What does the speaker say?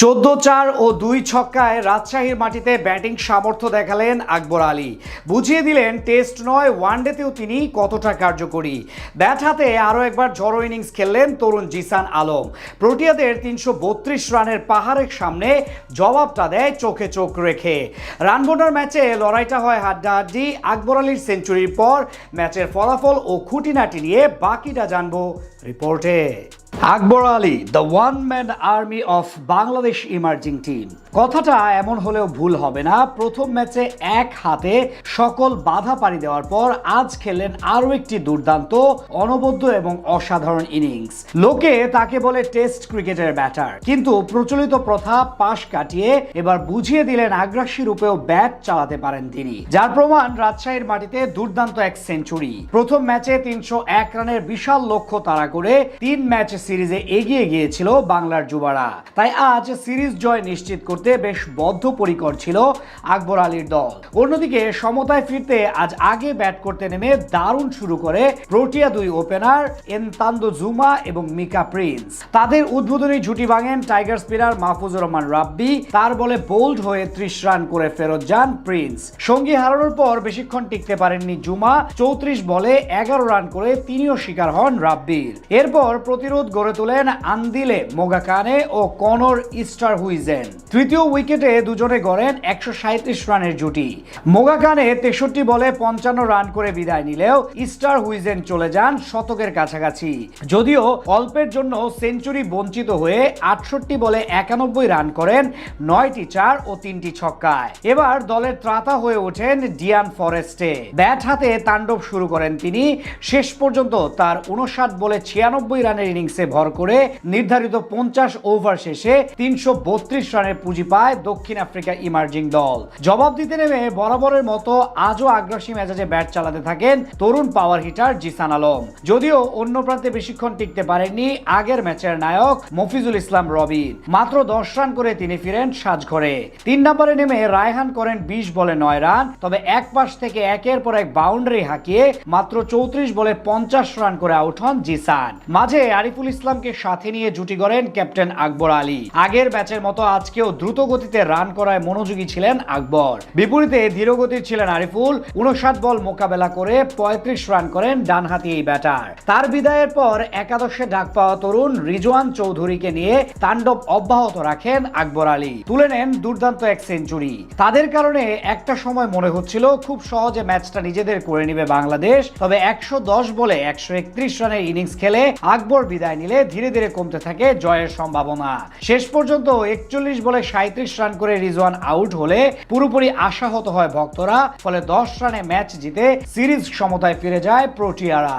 চোদ্দ চার ও দুই ছক্কায় রাজশাহীর মাটিতে ব্যাটিং সামর্থ্য দেখালেন আকবর আলী। বুঝিয়ে দিলেন, টেস্ট নয়, ওয়ানডেতেও তিনি কতটা কার্যকরী। ব্যাট হাতে আরও একবার ঝড়ো ইনিংস খেললেন তরুণ জিসান আলম। প্রোটিয়াদের তিনশো বত্রিশ রানের পাহাড়ের সামনে জবাবটা দেয় চোখে চোখ রেখে। রানবোনার ম্যাচে লড়াইটা হয় হাড্ডাহাড্ডি। আকবর আলীর সেঞ্চুরির পর ম্যাচের ফলাফল ও খুঁটিনাটি নিয়ে বাকিটা জানব রিপোর্টে। Akbar Ali the one man army of Bangladesh emerging team কথাটা এমন হলেও ভুল হবে না। প্রথম ম্যাচে এক হাতে সকল বাধা পাড়ি দেওয়ার পর আজ খেলেন আরও একটি দুর্দান্ত, অনবদ্য এবং অসাধারণ ইনিংস। লোকে তাকে বলে টেস্ট ক্রিকেটের ব্যাটার। কিন্তু প্রচলিত প্রথা পাশ কাটিয়ে এবার বুঝিয়ে দিলেন আগ্রাসী রূপেও ব্যাট চালাতে পারেন তিনি। যার প্রমাণ রাজশাহীর মাটিতে দুর্দান্ত এক সেঞ্চুরি। প্রথম ম্যাচে তিনশো এক রানের বিশাল লক্ষ্য তাড়া করে তিন ম্যাচ সিরিজে এগিয়ে গিয়েছিল বাংলার যুবারা। তাই আজ সিরিজ জয় নিশ্চিত করতে বেশ বদ্ধপরিকর ছিল আকবর আলীর দল। অন্যদিকে সমতায় ফিরতে আজ আগে ব্যাট করতে নেমে দারুণ শুরু করে প্রোটিয়া দুই ওপেনার এনতান্দো জুমা এবং মিকা প্রিন্স। তাদের উদ্বোধনী ঝুটি ভাঙেন টাইগার স্পিনার মাহফুজুর রহমান রাব্বি। তার বলে বোল্ড হয়ে ত্রিশ রান করে ফেরত যান প্রিন্স। সঙ্গী হারানোর পর বেশিক্ষণ টিকতে পারেননি জুমা। চৌত্রিশ বলে এগারো রান করে তিনিও শিকার হন রাব্বির। এরপর প্রতিরোধ গড়ে তোলেন আন্দিলে, মোগাকানে ও কনর ইস্টার হুইজেন তৃতীয় উইকেটে দুজনে গড়েন একশো সাঁত্রিশ রানের জুটি। মোগাকানে তেষট্টি বলে পঞ্চান্ন রান করে বিদায় নিলেও ইস্টার হুইজেন চলে যান শতকের কাছাকাছি। যদিও অল্পের জন্য সেঞ্চুরি বঞ্চিত হয়ে আটষট্টি বলে একানব্বই রান করেন নয়টি চার ও তিনটি ছক্কায়। এবার দলের ত্রাতা হয়ে ওঠেন ডিয়ান ফরেস্টে। ব্যাট হাতে তাণ্ডব শুরু করেন তিনি। শেষ পর্যন্ত তার উনষাট বলে ছিয়ানব্বই রানের ইনিংসে ভর করে নির্ধারিত পঞ্চাশ ওভার শেষে তিনশো বত্রিশ রানের পুঁজি পায় দক্ষিণ আফ্রিকা ইমার্জিং দল। জবাব দিতে নেমে বরাবরের মতো আজও আগ্রাসী মেজাজে ব্যাট চালাতে থাকেন তরুণ পাওয়ার হিটার জিসান আলম। যদিও অন্য প্রান্তে বেশিক্ষণ টিকতে পারেননি আগের ম্যাচের নায়ক মফিজুল ইসলাম রবিন। মাত্র দশ রান করে তিনি ফিরেন সাজঘরে। তিন নম্বরে নেমে রায়হান করেন বিশ বলে নয় রান, তবে এক পাশ থেকে একের পর এক বাউন্ডারি হাঁকিয়ে মাত্র চৌত্রিশ বলে পঞ্চাশ রান করে আউট হন জিসান। মাঝে আরিফুল ইসলামকে সাথে নিয়ে জুটি গড়েন ক্যাপ্টেন আকবর আলী। আগের ম্যাচের মতো আজকেও দ্রুত গতিতে রান করায় মনোযোগী ছিলেন আকবর। বিপরীতে ধীরগতির ছিলেন আরিফুল। উনষাট বল মোকাবেলা করে পঁয়ত্রিশ রান করেন ডানহাতি এই ব্যাটার। তার বিদায়ের পর একাদশে ডাক পাওয়া তরুণ রিজওয়ান চৌধুরীকে নিয়ে তাণ্ডব অব্যাহত রাখেন আকবর আলী। তুলে নেন দুর্দান্ত এক সেঞ্চুরি। তাদের কারণে একটা সময় মনে হচ্ছিল খুব সহজে ম্যাচটা নিজেদের করে নিবে বাংলাদেশ। তবে একশো দশ বলে একশো একত্রিশ রানের ইনিংস খেলে আকবর বিদায় নিলে ধীরে ধীরে কমতে থাকে জয়ের সম্ভাবনা। শেষ পর্যন্ত একচল্লিশ বলে সাঁত্রিশ রান করে রিজওয়ান আউট হলে পুরোপুরি আশাহত হয় ভক্তরা, ফলে দশ রানে ম্যাচ জিতে সিরিজ সমতায় ফিরে যায় প্রোটিয়ারা।